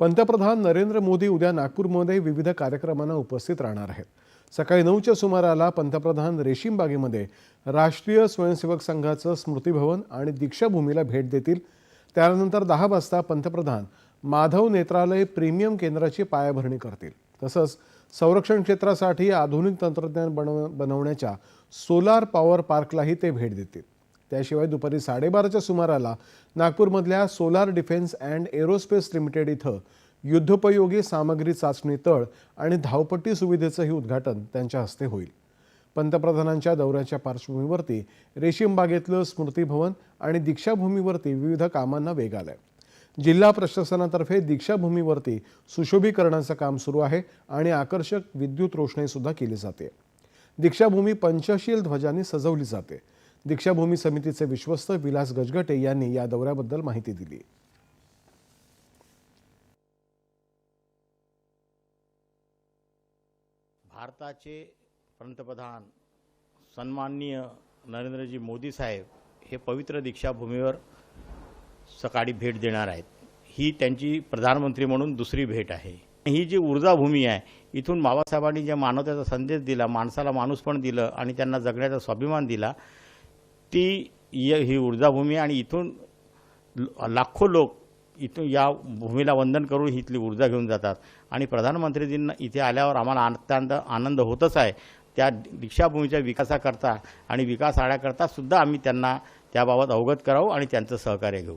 पंतप्रधान नरेंद्र मोदी उद्या नागपूरमध्ये विविध कार्यक्रमांना उपस्थित राहणार आहेत. सकाळी नऊच्या सुमाराला पंतप्रधान रेशीमबागेमध्ये राष्ट्रीय स्वयंसेवक संघाचं स्मृतीभवन आणि दीक्षाभूमीला भेट देतील. त्यानंतर दहा वाजता पंतप्रधान माधव नेत्रालय प्रीमियम केंद्राची पायाभरणी करतील. तसंच संरक्षण क्षेत्रासाठी आधुनिक तंत्रज्ञान बनव बनवण्याच्या सोलार पॉवर पार्कलाही ते भेट देतील. त्याशिवाय दुपारी साडेबाराच्या सुमाराला नागपूरमधल्या Solar Defence and Aerospace Limited इथं युद्धोपयोगी सामग्री चाचणी तळ आणि धावपट्टी सुविधेचंही उद्घाटन त्यांच्या हस्ते होईल. पंतप्रधानांच्या दौऱ्याच्या पार्श्वभूमीवरती रेशीम बागेतलं आणि दीक्षाभूमीवरती विविध कामांना वेग आलाय. जिल्हा प्रशासनातर्फे दीक्षाभूमीवरती सुशोभीकरणाचं काम सुरू आहे आणि आकर्षक विद्युत रोषणाईसुद्धा केली जाते. दीक्षाभूमी पंचशील ध्वजांनी सजवली जाते. दीक्षाभूमी समितीचे विश्वस्त विलास गजगटे यांनी या दौऱ्याबद्दल माहिती दिली. भारताचे पंतप्रधान सन्माननीय नरेंद्रजी मोदी साहेब हे पवित्र दीक्षाभूमीवर सकाळी भेट देणार आहेत. ही त्यांची प्रधानमंत्री म्हणून दुसरी भेट आहे. ही जी ऊर्जाभूमी आहे इथून बाबासाहेबांनी ज्या मानवतेचा संदेश दिला माणसाला माणूस पण दिलं आणि त्यांना जगण्याचा स्वाभिमान दिला ती य- ही ऊर्जाभूमी आणि इथून लाखो लोक इथून या भूमीला वंदन करून इथली ऊर्जा घेऊन जातात. आणि प्रधानमंत्रीजींना इथे आल्यावर आम्हाला अत्यंत आनंद होतच आहे. त्या दीक्षाभूमीच्या विकासाकरता आणि विकास आण्याकरता सुद्धा आम्ही त्यांना त्याबाबत अवगत करावं आणि त्यांचं सहकार्य घेऊ.